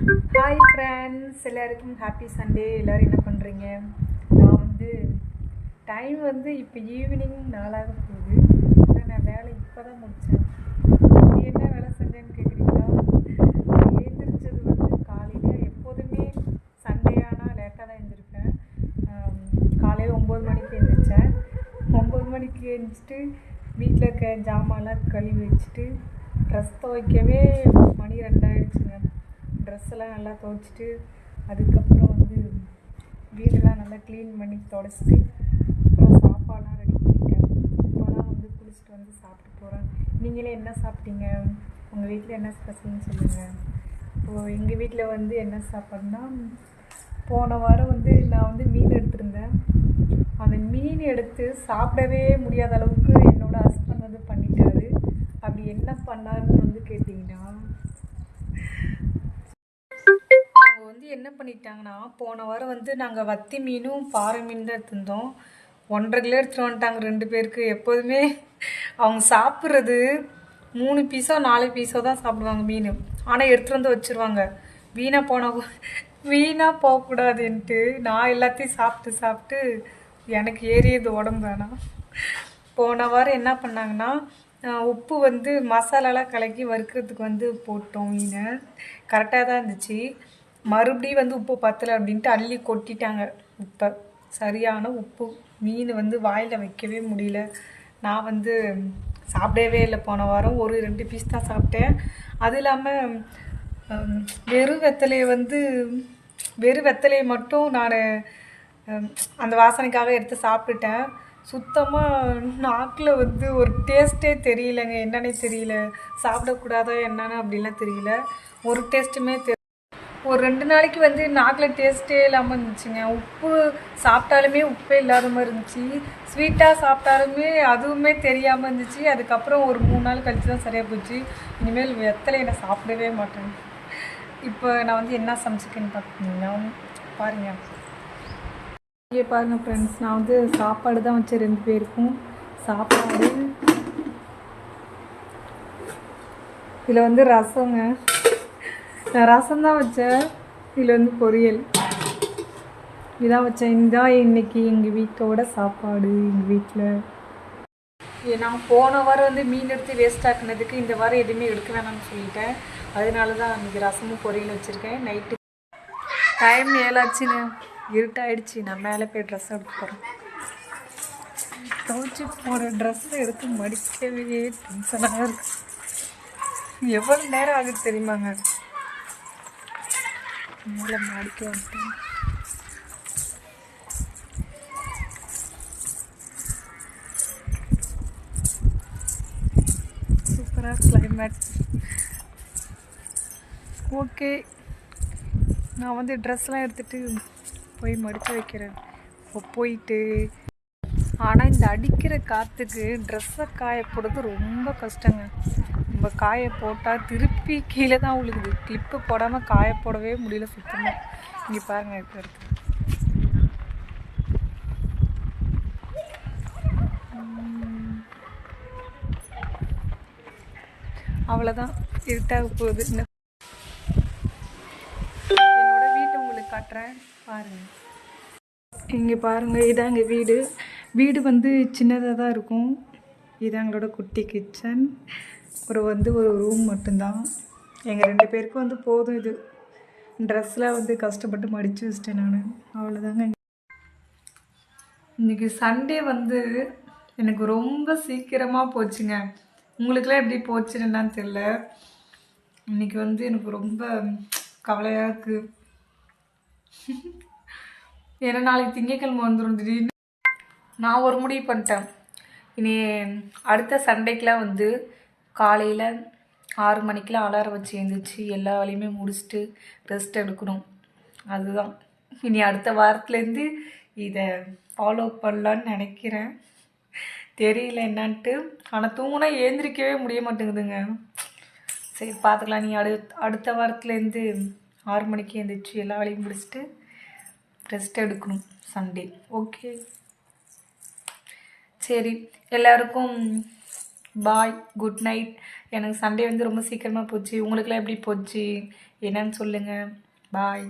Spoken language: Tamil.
ஹாய் ஃப்ரெண்ட்ஸ் எல்லாருக்கும் ஹாப்பி சண்டே எல்லோரும் என்ன பண்ணுறீங்க நான் வந்து டைம் வந்து இப்போ ஈவினிங் நாளாக போகுது. ஆனால் நான் வேலை இப்போ தான் முடித்தேன் என்ன வேலை செஞ்சேன்னு கேட்குறீங்களா எழுந்திரிச்சது வந்து காலையில் எப்போதுமே சண்டே ஆனால் லேட்டாக தான் எழுந்திருப்பேன் காலையில் ஒம்பது மணிக்கு எழுந்திரிச்சேன் ஒம்பது மணிக்கு எழுந்திரிச்சிட்டு வீட்டில் இருக்க ஜாமான்லாம் கழுவி வச்சுட்டு ட்ரெஸ் துவைக்கவே மணி ரெண்டாயிடுச்சுங்க. ட்ரெஸ் எல்லாம் நல்லா துவைச்சிட்டு அதுக்கப்புறம் வந்து வீடெல்லாம் நல்லா க்ளீன் பண்ணி துடைச்சிட்டு அப்புறம் சாப்பாடெலாம் ரெடி பண்ணிட்டேன். இப்போலாம் வந்து குளிச்சுட்டு வந்து சாப்பிட்டு போகிறேன் நீங்களே என்ன சாப்பிட்டீங்க? உங்கள் வீட்டில் என்ன ஸ்பெஷல்னு சொல்லுங்கள் இப்போது எங்கள் வீட்டில் வந்து என்ன சாப்பாடுனா போன வாரம் வந்து நான் வந்து மீன் எடுத்திருந்தேன். அந்த மீன் எடுத்து சாப்பிடவே முடியாத அளவுக்கு என்னோடய ஹஸ்பண்ட் வந்து பண்ணிட்டாரு. அப்படி என்ன பண்ணாருன்னு வந்து கேட்டிங்கன்னா வந்து என்ன பண்ணிட்டாங்கன்னா போன வாரம் வந்து நாங்கள் வத்தி மீனும் பாறை மீன் தான் எடுத்திருந்தோம். ஒன்றரை கிலோ எடுத்துகிட்டு வந்துட்டாங்க ரெண்டு பேருக்கு. எப்போதுமே அவங்க சாப்பிட்றது மூணு பீஸோ நாலு பீஸோ தான் சாப்பிடுவாங்க மீன். ஆனால் எடுத்துகிட்டு வந்து வச்சுருவாங்க. வீணாக போன வீணாக போகக்கூடாதுன்ட்டு நான் எல்லாத்தையும் சாப்பிட்டு சாப்பிட்டு எனக்கு ஏறியது உடம்பு வேணாம் போன வாரம் என்ன பண்ணாங்கன்னா உப்பு வந்து மசாலாலாம் கலக்கி வறுக்கிறதுக்கு வந்து போட்டோம் மீனை. கரெக்டாக தான் இருந்துச்சு. மறுபடியும் வந்து உப்பு பத்தலை அப்படின்ட்டு அள்ளி கொட்டிட்டாங்க. உப்பை சரியான உப்பு. மீன் வந்து வாயில் வைக்கவே முடியல. நான் வந்து சாப்பிடவே இல்லை. போன வாரம் ஒரு ரெண்டு பீஸ் தான் சாப்பிட்டேன். அது இல்லாமல் வெறும் வெத்தலையை வந்து வெறும் வெத்தலையை மட்டும் நான் அந்த வாசனைக்காக எடுத்து சாப்பிட்டுட்டேன். சுத்தமாக நாக்கில் வந்து ஒரு டேஸ்ட்டே தெரியலங்க. என்னன்னே தெரியல. சாப்பிடக்கூடாதோ என்னன்னு அப்படிலாம் தெரியல. ஒரு டேஸ்ட்டுமே தெ ஒரு ரெண்டு நாளைக்கு வந்து நாக்கில் டேஸ்ட்டே இல்லாமல் இருந்துச்சுங்க. உப்பு சாப்பிட்டாலுமே உப்பே இல்லாத மாதிரி இருந்துச்சு. ஸ்வீட்டாக சாப்பிட்டாலுமே அதுவுமே தெரியாமல் இருந்துச்சு. அதுக்கப்புறம் ஒரு மூணு நாள் கழிச்சு தான் சரியாக போச்சு. இனிமேல் வெத்தலை நான் சாப்பிடவே மாட்டேன். இப்போ நான் வந்து என்ன சமைச்சிக்கேன்னு பார்த்தீங்கன்னா பாருங்கள் இங்கே பாருங்கள் ஃப்ரெண்ட்ஸ் நான் வந்து சாப்பாடு தான் வச்சேன் ரெண்டு பேருக்கும். சாப்பாடு. இதில் வந்து ரசங்க. நான் ரசம் தான் வச்சேன் இதில் வந்து பொரியல். இதான் வச்சேன் இதுதான் இன்னைக்கு எங்கள் வீட்டோட சாப்பாடு எங்கள் வீட்டில் நான் போன வாரம் வந்து மீன் எடுத்து வேஸ்ட் ஆக்குனதுக்கு இந்த வாரம் எதுவுமே எடுக்க வேணாம்னு சொல்லிட்டேன். அதனால தான் இன்னைக்கு ரசமும் பொரியல் வச்சுருக்கேன். நைட்டு டைம் ஏழாச்சுங்க. இருட்டாயிடுச்சு. நான் மேலே போய் ட்ரெஸ் எடுக்க போகிறேன் துவைச்சி போகிற ட்ரெஸ்ஸை எடுத்து மடிக்கவே டென்ஷனாக இருக்கு. எவ்வளோ நேரம் ஆகுது தெரியுமாங்க? மேலே மாடிக்கு வந்துட்டேன் சூப்பராக கிளைமேட் ஓகே நான் வந்து ட்ரெஸ்லாம் எடுத்துகிட்டு போய் மடித்து வைக்கிறேன். இப்போ போயிட்டு ஆனால் இந்த அடிக்கிற காற்றுக்கு ட்ரெஸ்ஸை காய போடுறது ரொம்ப கஷ்டங்க. நம்ம காய போட்டால் திருப்பி கீழே தான் விழுகுது கிளிப்பு போடாமல் காய போடவே முடியல சுத்தமாக இங்கே பாருங்கள் இப்போ இருக்கு. அவ்வளோதான் இருட்டாக போகுது. என்னோட வீட்டை உங்களுக்கு காட்டுறேன். பாருங்க. இங்கே பாருங்க இதான் எங்கள் வீடு. வீடு வந்து சின்னதாக தான் இருக்கும். இது எங்களோட குட்டி கிச்சன். ஒரு வந்து ஒரு ரூம் மட்டும்தான். எங்கள் ரெண்டு பேருக்கும் வந்து போதும் இது. ட்ரெஸ்லாம் வந்து கஷ்டப்பட்டு மடித்து வச்சிட்டேன் நான். அவ்வளோதாங்க இன்றைக்கி சண்டே வந்து எனக்கு ரொம்ப சீக்கிரமாக போச்சுங்க. உங்களுக்குலாம் எப்படி போச்சுன்னு என்னன்னு தெரில இன்னைக்கு வந்து எனக்கு ரொம்ப கவலையாக இருக்குது ஏன்னா நாளைக்கு திங்கக்கிழமை வந்துடும் திடீர்னு நான் ஒரு முடிவு பண்ணிட்டேன். இனி அடுத்த சண்டைக்கெலாம் வந்து காலையில் ஆறு மணிக்கெலாம் அலாரம் வச்சு எழுந்திரிச்சு எல்லா வேலையுமே முடிச்சுட்டு ரெஸ்ட் எடுக்கணும். அதுதான். இனி அடுத்த வாரத்துலேருந்து இதை ஃபாலோ பண்ணலான்னு நினைக்கிறேன். தெரியல என்னான்ட்டு. ஆனால் தூங்கினா ஏந்திரிக்கவே முடிய மாட்டேங்குதுங்க. சரி பார்த்துக்கலாம். நீ அடு அடுத்த வாரத்துலேருந்து ஆறு மணிக்கு எழுந்திரிச்சு எல்லா வேலையும் முடிச்சுட்டு ரெஸ்ட் எடுக்கணும் சண்டே. ஓகே சரி எல்லாருக்கும் பாய் குட் நைட் எனக்கு சண்டே வந்து ரொம்ப சீக்கிரமாக போச்சு. உங்களுக்குலாம் எப்படி போச்சு? என்னன்னு சொல்லுங்கள் பாய்